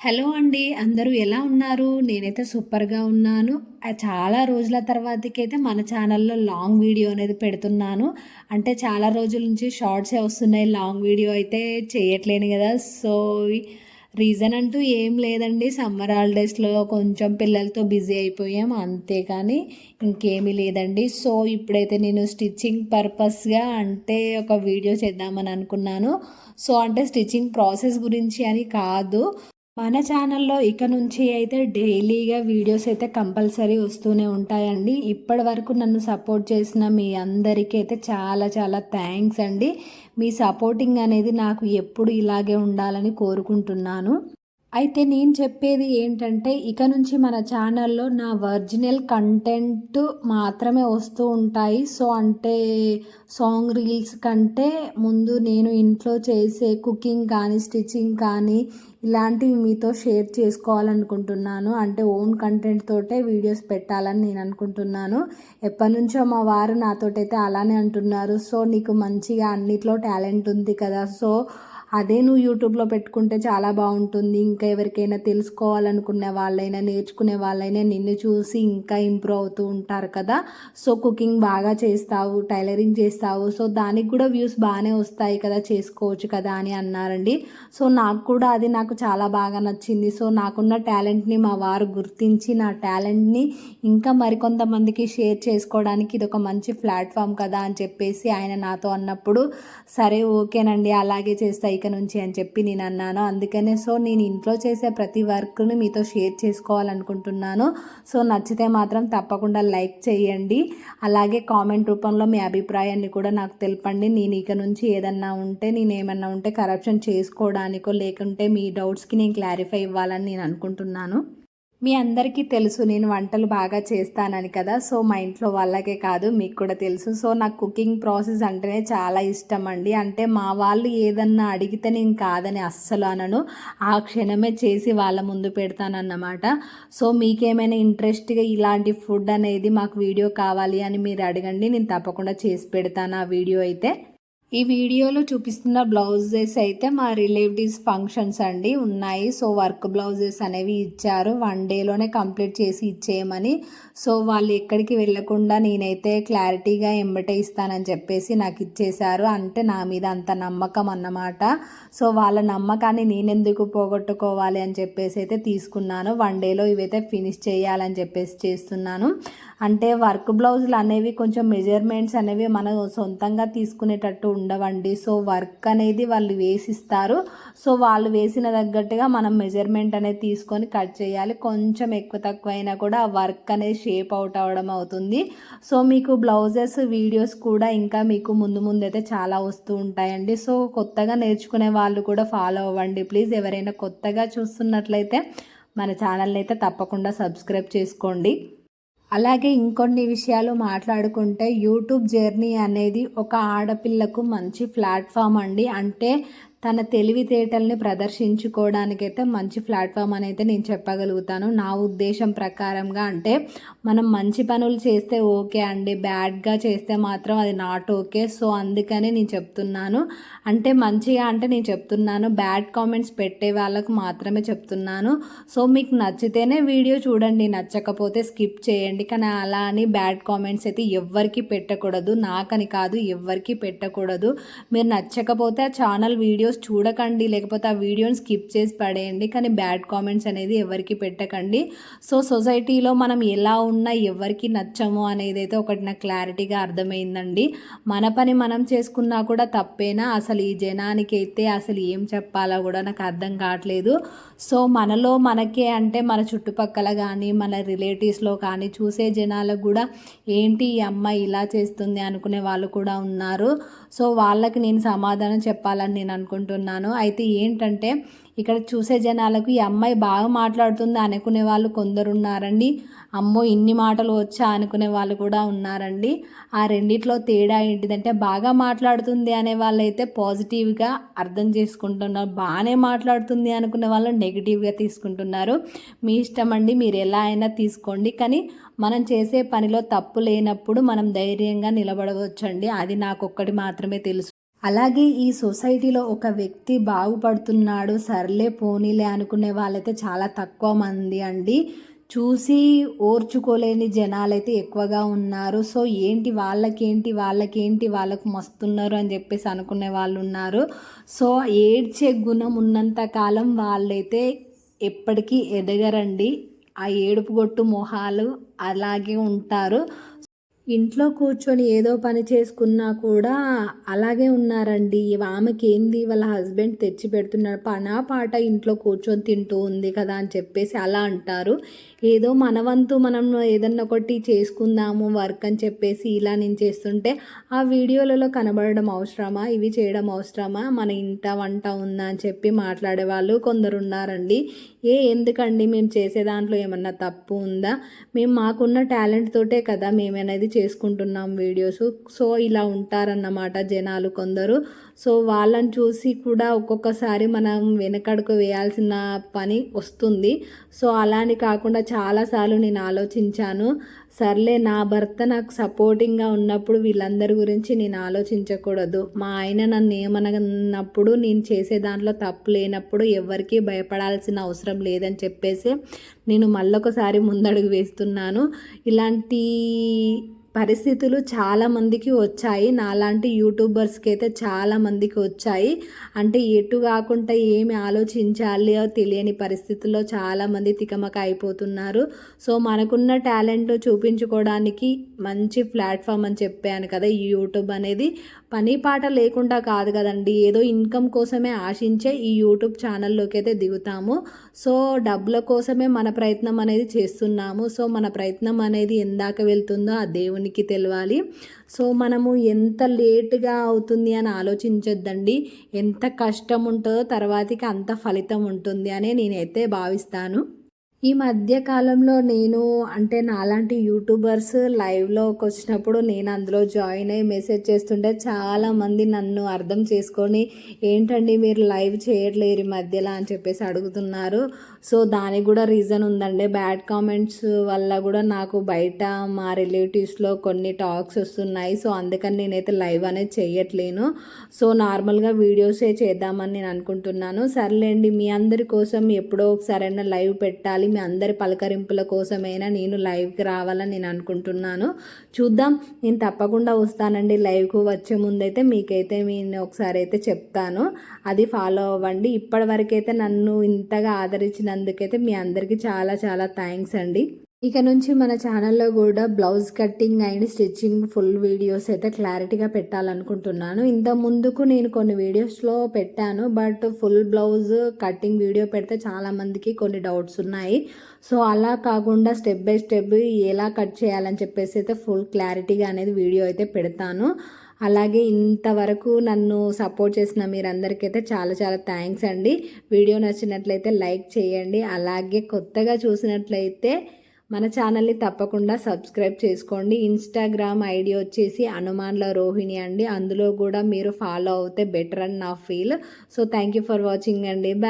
Hello అండి అందరూ ఎలా ఉన్నారు? నేనైతే సూపర్గా ఉన్నాను. చాలా రోజుల తర్వాతకైతే మన ఛానల్లో లాంగ్ వీడియో అనేది పెడుతున్నాను. అంటే చాలా రోజుల నుంచి షార్ట్సే వస్తున్నాయి లాంగ్ వీడియో అయితే చేయట్లేను కదా. సో రీజన్ అంటూ ఏం లేదండి. సమ్మర్ హాలిడేస్లో కొంచెం పిల్లలతో బిజీ అయిపోయాం అంతేకాని ఇంకేమీ లేదండి. సో ఇప్పుడైతే నేను స్టిచ్చింగ్ పర్పస్గా అంటే ఒక వీడియో చేద్దామని అనుకున్నాను. సో అంటే స్టిచ్చింగ్ ప్రాసెస్ గురించి అని కాదు. మన ఛానల్లో ఇక నుంచి అయితే డైలీగా వీడియోస్ అయితే కంపల్సరీ వస్తూనే ఉంటాయండి. ఇప్పటి వరకు నన్ను సపోర్ట్ చేసిన మీ అందరికీ అయితే చాలా చాలా థ్యాంక్స్ అండి. మీ సపోర్టింగ్ అనేది నాకు ఎప్పుడు ఇలాగే ఉండాలని కోరుకుంటున్నాను. అయితే నేను చెప్పేది ఏంటంటే ఇక నుంచి మన ఛానల్లో నా ఒరిజినల్ కంటెంట్ మాత్రమే వస్తూ ఉంటాయి. సో అంటే సాంగ్ రీల్స్ కంటే ముందు నేను ఇంట్లో చేసే కుకింగ్ కానీ స్టిచ్చింగ్ కానీ ఇలాంటివి మీతో షేర్ చేసుకోవాలనుకుంటున్నాను. అంటే ఓన్ కంటెంట్ తోటే వీడియోస్ పెట్టాలని నేను అనుకుంటున్నాను. ఎప్పటి నుంచో మా వారు నాతోటైతే అలానే అంటున్నారు. సో నీకు మంచిగా అన్నిట్లో టాలెంట్ ఉంది కదా. సో అదే నువ్వు యూట్యూబ్లో పెట్టుకుంటే చాలా బాగుంటుంది. ఇంకా ఎవరికైనా తెలుసుకోవాలనుకునే వాళ్ళైనా నేర్చుకునే వాళ్ళైనా నిన్ను చూసి ఇంకా ఇంప్రూవ్ అవుతూ ఉంటారు కదా. సో కుకింగ్ బాగా చేస్తావు టైలరింగ్ చేస్తావు. సో దానికి కూడా వ్యూస్ బాగానే వస్తాయి కదా చేసుకోవచ్చు కదా అని అన్నారండి. సో నాకు కూడా అది నాకు చాలా బాగా నచ్చింది. సో నాకున్న టాలెంట్ని మా వారు గుర్తించి నా టాలెంట్ని ఇంకా మరికొంతమందికి షేర్ చేసుకోవడానికి ఇది ఒక మంచి ప్లాట్ఫామ్ కదా అని చెప్పేసి ఆయన నాతో అన్నప్పుడు సరే ఓకేనండి అలాగే చేస్తాయి ఇక నుంచి అని చెప్పి నేను అన్నాను. అందుకనే సో నేను ఇంట్లో చేసే ప్రతి వర్క్ను మీతో షేర్ చేసుకోవాలనుకుంటున్నాను. సో నచ్చితే మాత్రం తప్పకుండా లైక్ చేయండి. అలాగే కామెంట్ రూపంలో మీ అభిప్రాయాన్ని కూడా నాకు తెలపండి. నేను ఇక నుంచి ఏదన్నా ఉంటే నేను ఏమన్నా ఉంటే కరప్షన్ చేసుకోవడానికో లేకుంటే మీ డౌట్స్కి నేను క్లారిఫై ఇవ్వాలని నేను అనుకుంటున్నాను. మీ అందరికీ తెలుసు నేను వంటలు బాగా చేస్తానని కదా. సో మా ఇంట్లో వాళ్ళకే కాదు మీకు కూడా తెలుసు. సో నాకు కుకింగ్ ప్రాసెస్ అంటేనే చాలా ఇష్టం అండి. అంటే మా వాళ్ళు ఏదన్నా అడిగితే నేను కాదని అస్సలు అనను. ఆ క్షణమే చేసి వాళ్ళ ముందు పెడతానన్నమాట. సో మీకేమైనా ఇంట్రెస్ట్గా ఇలాంటి ఫుడ్ అనేది మాకు వీడియో కావాలి అని మీరు అడగండి. నేను తప్పకుండా చేసి పెడతాను ఆ వీడియో అయితే. ఈ వీడియోలో చూపిస్తున్న బ్లౌజెస్ అయితే మా రిలేటివ్స్ ఫంక్షన్స్ అండి ఉన్నాయి. సో వర్క్ బ్లౌజెస్ అనేవి ఇచ్చారు. వన్ డేలోనే కంప్లీట్ చేసి ఇచ్చేయమని. సో వాళ్ళు ఎక్కడికి వెళ్ళకుండా నేనైతే క్లారిటీగా ఎంబటే ఇస్తానని చెప్పేసి నాకు ఇచ్చేశారు. అంటే నా మీద అంత నమ్మకం అన్నమాట. సో వాళ్ళ నమ్మకాన్ని నేనెందుకు పోగొట్టుకోవాలి అని చెప్పేసి అయితే తీసుకున్నాను. వన్ డేలో ఇవైతే ఫినిష్ చేయాలని చెప్పేసి చేస్తున్నాను. అంటే వర్క్ బ్లౌజులు అనేవి కొంచెం మెజర్మెంట్స్ అనేవి మనం సొంతంగా తీసుకునేటట్టు ఉండవండి. సో వర్క్ అనేది వాళ్ళు వేసిస్తారు. సో వాళ్ళు వేసిన తగ్గట్టుగా మనం మెజర్మెంట్ అనేది తీసుకొని కట్ చేయాలి. కొంచెం ఎక్కువ తక్కువ అయినా కూడా ఆ వర్క్ అనేది షేప్ అవుట్ అవ్వడం అవుతుంది. సో మీకు బ్లౌజెస్ వీడియోస్ కూడా ఇంకా మీకు ముందు ముందు అయితే చాలా వస్తూ ఉంటాయండి. సో కొత్తగా నేర్చుకునే వాళ్ళు కూడా ఫాలో అవ్వండి. ప్లీజ్ ఎవరైనా కొత్తగా చూస్తున్నట్లయితే మన ఛానల్ని అయితే తప్పకుండా సబ్స్క్రైబ్ చేసుకోండి. అలాగే ఇంకొన్ని విషయాలు మాట్లాడుకుంటే యూట్యూబ్ జర్నీ అనేది ఒక ఆడపిల్లకు మంచి ప్లాట్ఫామ్ అండి. అంటే తన తెలివితేటల్ని ప్రదర్శించుకోవడానికైతే మంచి ప్లాట్ఫామ్ అని అయితే నేను చెప్పగలుగుతాను. నా ఉద్దేశం ప్రకారంగా అంటే మనం మంచి పనులు చేస్తే ఓకే అండి బ్యాడ్గా చేస్తే మాత్రం అది నాట్ ఓకే. సో అందుకని నేను చెప్తున్నాను. అంటే మంచిగా అంటే నేను చెప్తున్నాను. బ్యాడ్ కామెంట్స్ పెట్టే వాళ్ళకు మాత్రమే చెప్తున్నాను. సో మీకు నచ్చితేనే వీడియో చూడండి. నచ్చకపోతే స్కిప్ చేయండి. కానీ అలా అని బ్యాడ్ కామెంట్స్ అయితే ఎవ్వరికి పెట్టకూడదు. నాకని కాదు ఎవ్వరికి పెట్టకూడదు. మీరు నచ్చకపోతే ఆ ఛానల్ వీడియో వీడియోస్ చూడకండి లేకపోతే ఆ వీడియోని స్కిప్ చేసి పడేయండి. కానీ బ్యాడ్ కామెంట్స్ అనేది ఎవరికి పెట్టకండి. సో సొసైటీలో మనం ఎలా ఉన్నా ఎవరికి నచ్చము అనేది అయితే ఒకటి నాకు క్లారిటీగా అర్థమైందండి. మన పని మనం చేసుకున్నా కూడా తప్పేనా? అసలు ఈ జనానికి అయితే అసలు ఏం చెప్పాలో కూడా నాకు అర్థం కావట్లేదు. సో మనలో మనకే అంటే మన చుట్టుపక్కల కానీ మన రిలేటివ్స్లో కానీ చూసే జనాలకు కూడా ఏంటి ఈ అమ్మాయి ఇలా చేస్తుంది అనుకునే వాళ్ళు కూడా ఉన్నారు. సో వాళ్ళకి నేను సమాధానం చెప్పాలని నేను అనుకుంటున్నాను అనుకుంటున్నాను. అయితే ఏంటంటే ఇక్కడ చూసే జనాలకు ఈ అమ్మాయి బాగా మాట్లాడుతుంది అనుకునే వాళ్ళు కొందరు ఉన్నారండి అమ్మో ఇన్ని మాటలు వచ్చా అనుకునే వాళ్ళు కూడా ఉన్నారండి. ఆ రెండిట్లో తేడా ఏంటిదంటే బాగా మాట్లాడుతుంది అనే వాళ్ళైతే పాజిటివ్గా అర్థం చేసుకుంటున్నారు. బాగానే మాట్లాడుతుంది అనుకునే వాళ్ళు నెగిటివ్గా తీసుకుంటున్నారు. మీ ఇష్టం అండి మీరు ఎలా అయినా తీసుకోండి. కానీ మనం చేసే పనిలో తప్పు లేనప్పుడు మనం ధైర్యంగా నిలబడవచ్చండి. అది నాకు ఒక్కటి మాత్రమే తెలుసు. అలాగే ఈ సొసైటీలో ఒక వ్యక్తి బాగుపడుతున్నాడు సర్లే పోనీలే అనుకునే వాళ్ళైతే చాలా తక్కువ మంది అండి. చూసి ఓర్చుకోలేని జనాలైతే ఎక్కువగా ఉన్నారు. సో ఏంటి వాళ్ళకేంటి వాళ్ళకేంటి వాళ్ళకు మస్తున్నారు అని చెప్పేసి అనుకునే వాళ్ళు ఉన్నారు. సో ఏడ్చే గుణం ఉన్నంత కాలం వాళ్ళైతే ఎప్పటికీ ఎదగరండి. ఆ ఏడుపు గొట్టు మొహాలు అలాగే ఉంటారు. ఇంట్లో కూర్చొని ఏదో పని చేసుకున్నా కూడా అలాగే ఉన్నారండి. ఆమెకి ఏంది? వాళ్ళ హస్బెండ్ తెచ్చి పెడుతున్నాడు. పనా పాట ఇంట్లో కూర్చొని తింటూ ఉంది కదా అని చెప్పేసి అలా అంటారు. ఏదో మనవంతు మనం ఏదన్నా ఒకటి చేసుకుందాము వర్క్ అని చెప్పేసి ఇలా నేను చేస్తుంటే ఆ వీడియోలలో కనబడడం అవసరమా? ఇవి చేయడం అవసరమా? మన ఇంట వంట ఉందా అని చెప్పి మాట్లాడే వాళ్ళు కొందరు ఉన్నారండి. ఏ ఎందుకండి? మేము చేసే దాంట్లో ఏమన్నా తప్పు ఉందా? మేము మాకున్న టాలెంట్ తోటే కదా మేమనేది చేసుకుంటున్నాం వీడియోస్. సో ఇలా ఉంటారన్నమాట జనాలు కొందరు. సో వాళ్ళని చూసి కూడా ఒక్కొక్కసారి మనం వెనకడుకు వేయాల్సిన పని వస్తుంది. సో అలాని కాకుండా చాలాసార్లు నేను ఆలోచించాను. సర్లే నా భర్త నాకు సపోర్టింగ్గా ఉన్నప్పుడు వీళ్ళందరి గురించి నేను ఆలోచించకూడదు. మా ఆయన నన్ను ఏమనప్పుడు నేను చేసే దాంట్లో తప్పు లేనప్పుడు ఎవరికీ భయపడాల్సిన అవసరం లేదని చెప్పేసి నేను మళ్ళొకసారి ముందడుగు వేస్తున్నాను. ఇలాంటి పరిస్థితులు చాలామందికి వచ్చాయి. నాలాంటి యూట్యూబర్స్కి అయితే చాలామందికి వచ్చాయి. అంటే ఎటు కాకుండా ఏమి ఆలోచించాలి తెలియని పరిస్థితుల్లో చాలామంది తికమక అయిపోతున్నారు. సో మనకున్న టాలెంట్ చూపించుకోవడానికి మంచి ప్లాట్ఫామ్ అని చెప్పాను కదా ఈ యూట్యూబ్ అనేది. పని పాట లేకుండా కాదు కదండి. ఏదో ఇన్కమ్ కోసమే ఆశించే ఈ యూట్యూబ్ ఛానల్లోకి అయితే దిగుతాము. సో డబ్బుల కోసమే మన ప్రయత్నం అనేది చేస్తున్నాము. సో మన ప్రయత్నం అనేది ఎందాక వెళ్తుందో ఆ దేవుని దేవునికి తెలియాలి సో మనము ఎంత లేటుగా అవుతుంది అని ఆలోచించొద్దండి. ఎంత కష్టం ఉంటుందో తర్వాతకి అంత ఫలితం ఉంటుంది అనే నేనైతే భావిస్తాను. ఈ మధ్య కాలంలో నేను అంటే నాలాంటి యూట్యూబర్స్ లైవ్లోకి వచ్చినప్పుడు నేను అందులో జాయిన్ అయ్యి మెసేజ్ చేస్తుంటే చాలామంది నన్ను అర్థం చేసుకొని ఏంటండి మీరు లైవ్ చేయట్లేరు ఈ మధ్యలో? అని చెప్పేసి అడుగుతున్నారు. సో దానికి కూడా రీజన్ ఉందండి. బ్యాడ్ కామెంట్స్ వల్ల కూడా నాకు బయట మా రిలేటివ్స్లో కొన్ని టాక్స్ వస్తున్నాయి. సో అందుకని నేనైతే లైవ్ అనేది చేయట్లేను. సో నార్మల్గా వీడియోసే చేద్దామని నేను అనుకుంటున్నాను. సర్లేండి మీ అందరి కోసం ఎప్పుడో ఒకసారైనా లైవ్ పెట్టాలి. మీ అందరి పలకరింపుల కోసమైనా నేను లైవ్కి రావాలని నేను అనుకుంటున్నాను. చూద్దాం. నేను తప్పకుండా వస్తానండి. లైవ్కు వచ్చే ముందైతే మీకైతే నేను ఒకసారి అయితే చెప్తాను. అది ఫాలో అవ్వండి. ఇప్పటివరకైతే నన్ను ఇంతగా ఆదరించినందుకైతే మీ అందరికీ చాలా చాలా థ్యాంక్స్ అండి. ఇక నుంచి మన ఛానల్లో కూడా blouse cutting and stitching full videos అయితే క్లారిటీగా పెట్టాలనుకుంటున్నాను. ఇంత ముందుకు నేను కొన్ని వీడియోస్లో పెట్టాను but full blouse cutting video పెడితే చాలామందికి కొన్ని డౌట్స్ ఉన్నాయి. సో అలా కాకుండా స్టెప్ బై స్టెప్ ఎలా కట్ చేయాలని చెప్పేసి అయితే ఫుల్ క్లారిటీగా అనేది వీడియో అయితే పెడతాను. అలాగే ఇంతవరకు నన్ను సపోర్ట్ చేసిన మీరందరికీ అయితే చాలా చాలా థ్యాంక్స్ అండి. వీడియో నచ్చినట్లయితే లైక్ చేయండి. అలాగే కొత్తగా చూసినట్లయితే మన ఛానల్ని తప్పకుండా సబ్స్క్రైబ్ చేసుకోండి. ఇన్స్టాగ్రామ్ ఐడి వచ్చేసి హనుమాన్ల రోహిణి అండి. అందులో కూడా మీరు ఫాలో అవుతే బెటర్ అని నా feel. So thank you for watching అండి. బాయ్.